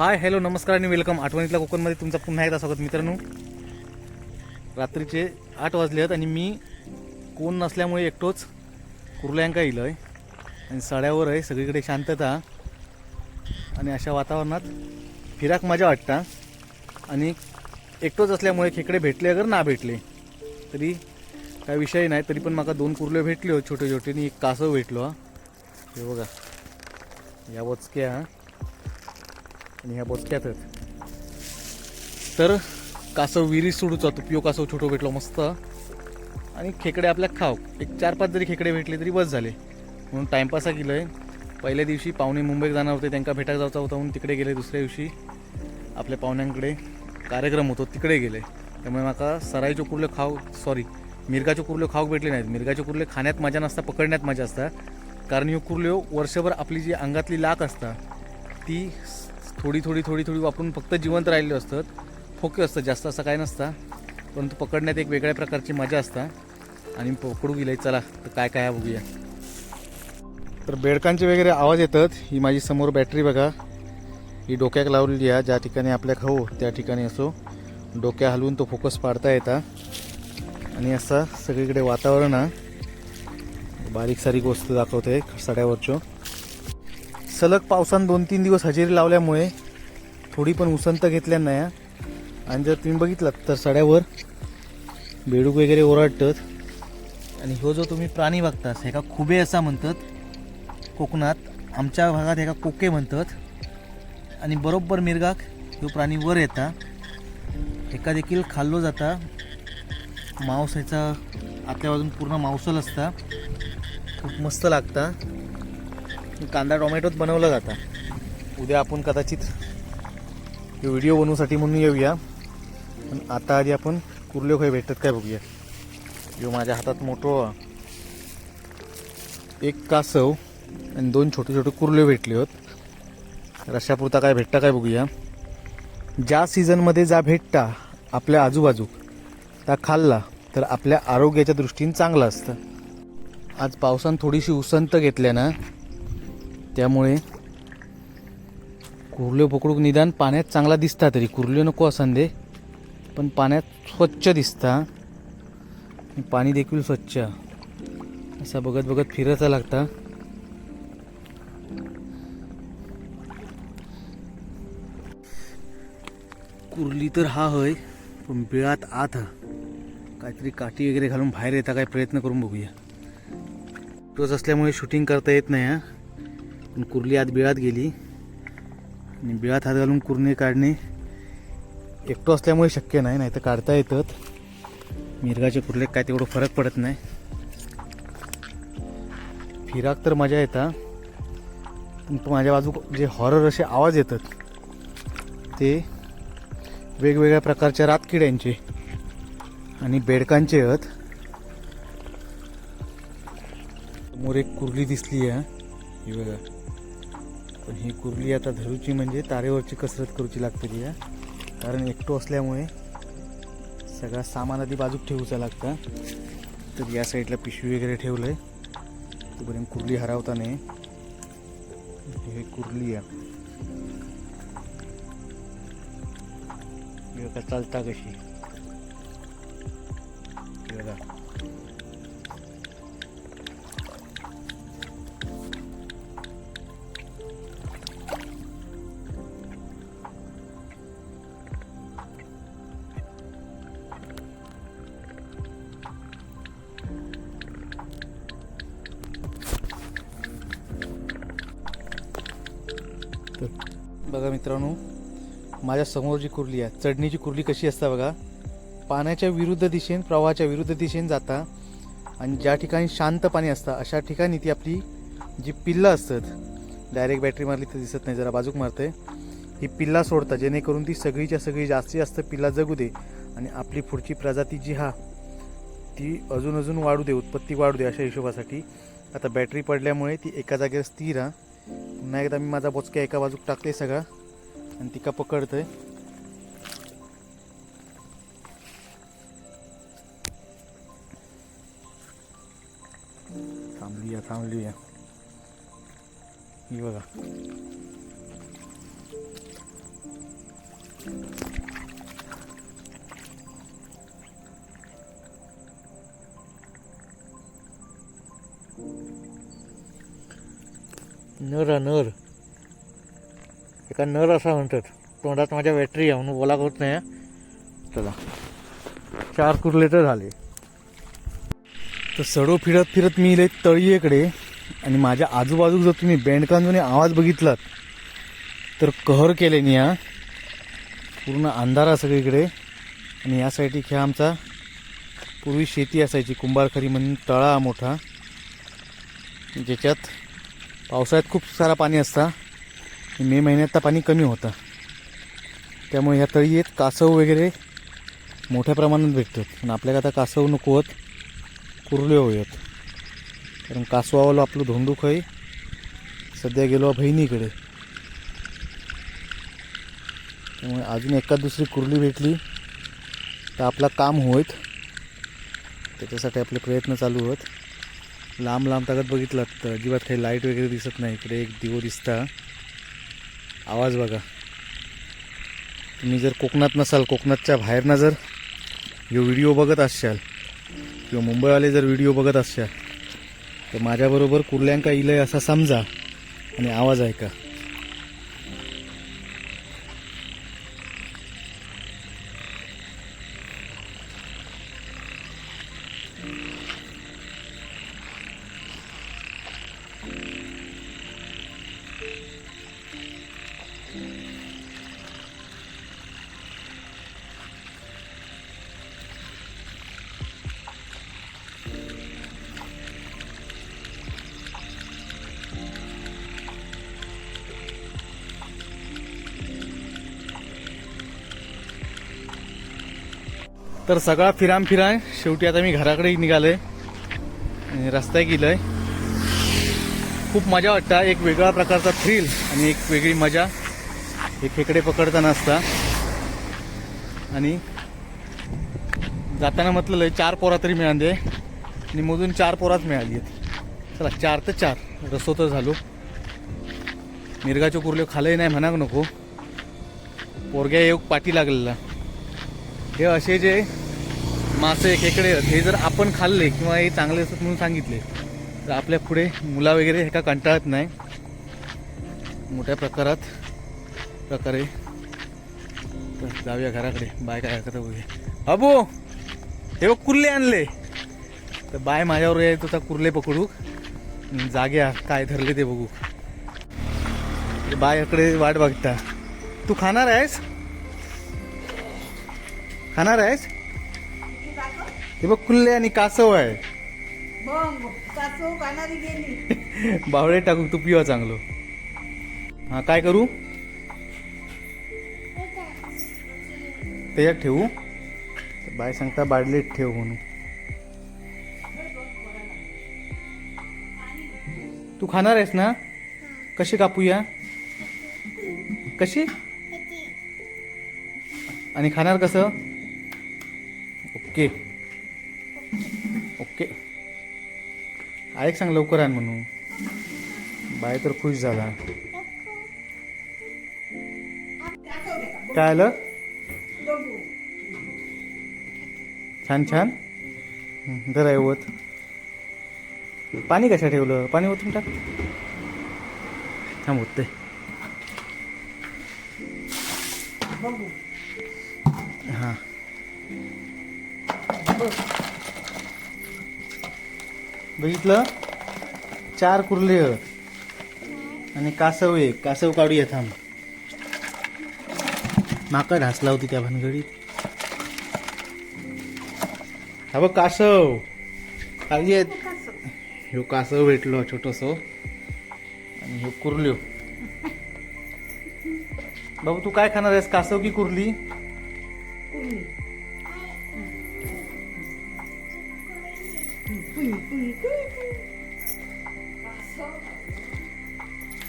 Hi hello नमस्कार आणि welcome आठवणीतल्या कोकणमध्ये तुमचं पुन्हा एकदा स्वागत मित्रांनो. रात्रीचे आठ वाजले आहेत आणि मी कोण नसल्यामुळे एकटोच कुर्ल्यांका येईल आहे आणि सड्यावर आहे सगळीकडे शांतता. आणि अशा वातावरणात फिराक मजा वाटता. आणि एकटोच असल्यामुळे खेकडे भेटले अगर ना भेटले तरी काय विषय नाही तरी पण माका दोन कुर्ले भेटले छोटे छोटे आणि एक कासव भेटलो हा. हे बघा. या वचक्या आणि ह्या बोचक्यातच तर कासव विहिरी सोडूचा तो पिओ कासव छोटो भेटलो मस्त. आणि खेकडे आपल्या खाव. एक चार पाच जरी खेकडे भेटले तरी बस झाले. म्हणून टाइमपासा गेलं आहे पहिल्या दिवशी पाहुणे मुंबईत जाणार होते त्यांना भेटायला जायचा होता म्हणून तिकडे गेले. दुसऱ्या दिवशी आपल्या पाहुण्यांकडे कार्यक्रम होतो तिकडे गेले. त्यामुळे माका सराईचे कुर्ले खाव सॉरी मिरगाचे कुर्ले खाऊ भेटले नाहीत. मिरगाचे कुर्ले खाण्यात मजा नसता पकडण्यात मजा असता. कारण ह्यो कुर्ल्यो वर्षभर आपली जी अंगातली लाक असता ती थोडी थोडी थोडी थोडी वापरून फक्त जिवंत राहिलेलं असतात फोके असतं जास्त असं काय नसतं. परंतु पकडण्यात एक वेगळ्या प्रकारची मजा असता. आणि पकडू गेलं चला तर काय काय बघूया. तर बेडकांचे वगैरे आवाज येतात. ही माझी समोर बॅटरी बघा. ही डोक्याक लावलेली आहे. ज्या ठिकाणी आपल्या खाऊ त्या ठिकाणी असो. डोक्या हलवून तो फोकस पाडता येता. आणि असं सगळीकडे वातावरण आहे बारीक सारीक वस्तू दाखवते सड्यावरचो सलग पावसान दोन तीन दिवस हजेरी लावल्यामुळे थोडी पण उसंत घेतल्या नाही आणि जर तुम्ही बघितलात तर सड्यावर बेडूक वगैरे ओरडतात. आणि ह्यो जो तुम्ही प्राणी बघता ह्याका खुबे असा म्हणतात कोकणात आमच्या भागात एका कोके म्हणतात. आणि बरोबर मिरगाक ह्यो प्राणी वर येता. एका देखील खाल्लो जाता. मांस ह्याचा आतल्या बाजून पूर्ण मांसल असता. खूप मस्त लागता. कांदा टोमॅटोच बनवला जाता. उद्या आपण कदाचित व्हिडिओ बनवूसाठी म्हणून येऊया. पण आता आधी आपण कुर्ले खाई भेटतात काय बघूया. यो माझ्या हातात मोठो एक कासव आणि दोन छोटे छोटे कुर्ले भेटले होत. रशापुरता काय भेटता काय बघूया. ज्या सीझनमध्ये जा भेटता आपल्या आजूबाजू त्या खाल्ला तर आपल्या आरोग्याच्या दृष्टीने चांगलं असतं. आज पावसानं थोडीशी उसंत घेतल्या ना त्यामुळे कुर्ले पकडूक निदान पाण्यात चांगला दिसता तरी. कुर्ले नको असन दे पण पाण्यात स्वच्छ दिसता. पाणी देखील स्वच्छ. असा बघत बघत फिरायचा लागता. कुर्ली तर हा होय पण बिळात आत हा. काहीतरी काठी वगैरे घालून बाहेर येता काय प्रयत्न करून बघूया. रोज असल्यामुळे शूटिंग करता येत नाही हा. पण कुर्ली आत बिळात गेली. आणि बिळात हात घालून कुरणी काढणे. एकटो असल्यामुळे शक्य नाही नाही तर काढता येतात. मिरगाचे कुर्ले काय तेवढं फरक पडत नाही. फिराक तर मजा येता पण तो माझ्या बाजू जे हॉरर असे आवाज येतात ते वेगवेगळ्या प्रकारच्या रातकिड्यांचे आणि बेडकांचे आहेत. समोर एक कुर्ली दिसली आहे बघा. पण ही कुर्ली आता धरूची म्हणजे तारेवरची कसरत करूची लागते या कारण एकटो असल्यामुळे सगळा सामान आधी बाजूक ठेवूचा लागता. तर या साईडला पिशवी वगैरे ठेवलंय. तोपर्यंत कुर्ली हरवता नाही हे कुर्ली आहे. चालता कशी. बघा. बघा मित्रांनो माझ्यासमोर जी कुर्ली आहे चढणीची कुर्ली कशी असता बघा. पाण्याच्या विरुद्ध दिशेने प्रवाहाच्या विरुद्ध दिशेने जाता आणि ज्या ठिकाणी शांत पाणी असतं अशा ठिकाणी ती आपली जी पिल्लं असतात डायरेक्ट बॅटरी मारली तर दिसत नाही जरा बाजूक मारते ही पिल्ला सोडतात जेणेकरून ती सगळीच्या सगळी जास्तीत जास्त पिल्ला जगू दे आणि आपली पुढची प्रजाती जी हा ती अजून अजून वाढू दे उत्पत्ती वाढू दे अशा हिशोबासाठी. आता बॅटरी पडल्यामुळे ती एका जागेवर स्थिर हा. पुन्हा एकदा मी माझा बोचक्या एका बाजूक टाकते सगळा आणि तिका पकडतोय थांबली आहे थांबली आहे ही बघा. नर आ नर. एका नर असा म्हणतात. तोंडात माझ्या बॅटरी आहे म्हणून बोला होत नाही चला. चार कुर्ले तर झाले. तर सडो फिरत फिरत मी इले तळीयेकडे आणि माझ्या आजूबाजूक जर तुम्ही बँडकांजूने आवाज बघितलात तर कहर केले नि या पूर्ण अंधारा सगळीकडे. आणि या साईडला ह्या आमचा पूर्वी शेती असायची कुंभारखरी म्हणून तळा मोठा. ज्याच्यात पावसाळ्यात खूप सारा पाणी असता. मे महिन्यात तर पाणी कमी होतं. त्यामुळे ह्या तळीत कासव वगैरे मोठ्या प्रमाणात भेटतात. पण आपल्याला आता कासव नको होत. कुरले होत कारण कासवावाला आपलं धोंडूक आहे. सध्या गेलो बहिणीकडे. त्यामुळे अजून एका दुसरी कुरली भेटली तर आपलं काम होईत त्याच्यासाठी आपले प्रयत्न चालू आहेत. लांब लांब ताकद बघितलात तर अजिबात काही लाइट वगैरे दिसत नाही. इकडे एक दिवो दिसता. आवाज बघा. तुम्ही जर कोकणात नसाल कोकणातच्या बाहेरनं जर यो व्हिडिओ बघत असाल किंवा मुंबईवाले जर व्हिडिओ बघत असाल तर माझ्याबरोबर कुर्ल्यांका इलय असा समजा आणि आवाज ऐका. तर सगळा फिराम फिराय शेवटी आता मी घराकडे निघालोय. आणि गेलोय. खूप मजा वाटतं. एक वेगळा प्रकारचा थ्रिल आणि एक वेगळी मजा. हे खेकडे पकडताना असता. आणि जाताना म्हटलं चार पोरा तरी मिळाले. आणि मधून चार पोराच मिळाली आहेत. चला चार तर चार. रसो तर झालो. मिरगाच्या कुर्ले खालही नाही म्हणाक नको. पोरग्या येऊ पाठी लागलेला. हे असे जे मासे खेकडे हे जर आपण खाल्ले किंवा हे चांगले असतात म्हणून सांगितले तर आपल्या पुढे मुला वगैरे हे का कंटाळत नाही. मोठ्या प्रकारात प्रकारे. तर जाऊया घराकडे. बाय काय करता बघूया अबो हे बघ कुर्ले आणले. तर बाय माझ्यावर यायचं तर कुर्ले पकडू. जाग्या काय धरले ते बघू. बायकडे वाट बघता. तू खाणार आहेस? खाणार आहेस? हे बघ कुल्ले आणि कासव आहे. बावळे टाकू तू पिवा चांगलं. हा काय करू? त्याच्यात ठेवू? बाय सांगता बाडलीत ठेव म्हणून. तू खाणार आहेस ना? कशी कापूया कशी? आणि खाणार कसं? ओके. ओके. ऐक सांग लवकर आण म्हणून. बाय तर खुश झाला. काय आलं? छान छान. धरा जरा येवत पाणी कशा ठेवलं? पाणी ओतून टाक. थांबवत ते हां. बघितलं चार कुर्ले आणि कासव एक. कासव काढूया थांब. माका ढासला होती त्या भानगडीत. हा बघ कासव. खाली आहेत. ह्यो कासव भेटलो छोटस. आणि ह्यो कुर्ल्यो. बाबू तू काय खाणार आहेस? कासव की कुर्ली?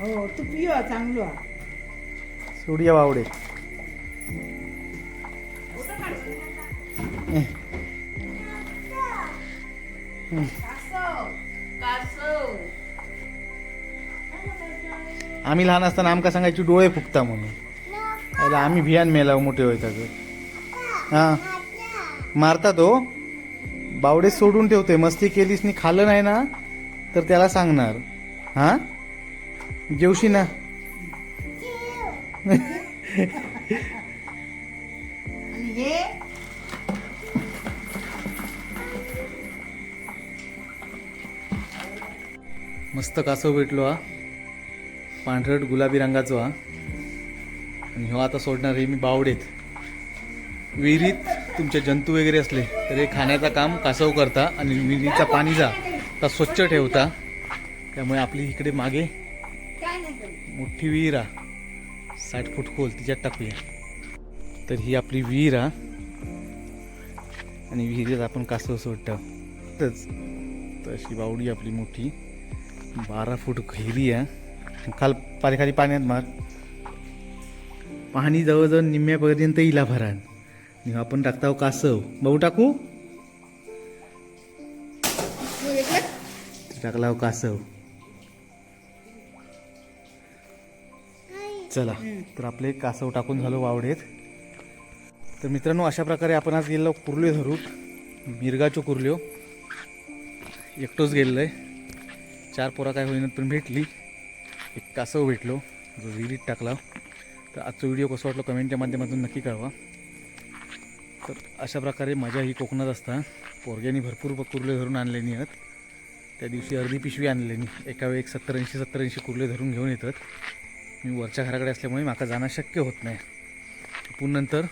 हो तू पियो चांगलो हा. सोडिया बावडे आम्ही लहान असताना आमका सांगायची डोळे फुकता म्हणून. आयला आम्ही भियान मेला मोठे होतात हा. मारता तो बावडे सोडून ठेवते मस्ती केलीस नी खाल्लं नाही ना तर त्याला सांगणार. हा? जेवशी ना मस्त कासव भेटलो हा. पांढरट गुलाबी रंगाचो हा. आणि ह्यो आता सोडणार आहे मी बावडेत. विहिरीत तुमचे जंतू वगैरे असले तर हे खाण्याचं काम कासव करता आणि विहिरीचा पाणी जा. तर स्वच्छ ठेवता. त्यामुळे आपली इकडे मागे. मोठी विहीर हा. साठ फूट खोल तिच्यात टाकूया. तर ही आपली विहीर हा. आणि विहिरीत आपण कासव सोडतो. तच तशी बावडी आपली मोठी. बारा फूट गहिरी आहे खाल पाण्याखाली पाण्यात मार. पाणी जवळजवळ निम्म्यापर्यंत इला भरान. आणि आपण टाकता कासव. भाऊ टाकू? हे. टाकला हो कासव. चला तर आपले कासव टाकून झालो वावडेत. तर मित्रांनो अशा प्रकारे आपण आज गेलो कुर्ल्यो धरूक मिरगाचो कुर्ल्यो. एकटोच गेलेलो आहे चार पोरा काय होईनात पण भेटली. एक कासव भेटलो जो विहिरीत टाकला. तर आजचा व्हिडिओ कसा वाटलो कमेंटच्या माध्यमातून नक्की कळवा. तर अशा प्रकारे मजा ही कोकणात असता. पोरग्यानी भरपूर कुर्ले धरून आणलेली आहेत. त्या दिवशी अर्धी पिशवी आणलेली. एका वेळी एक सत्तर ऐंशी सत्तर ऐंशी कुर्ले धरून घेऊन येतात. मी वरच्या घराकडे असल्यामुळे माका जाणं शक्य होत नाही. पण नंतर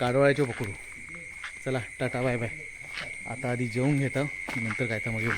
काडवाळ्याचे पकडू. चला टाटा बाय बाय. आता आधी जेवून घेता नंतर काय तर मग येऊ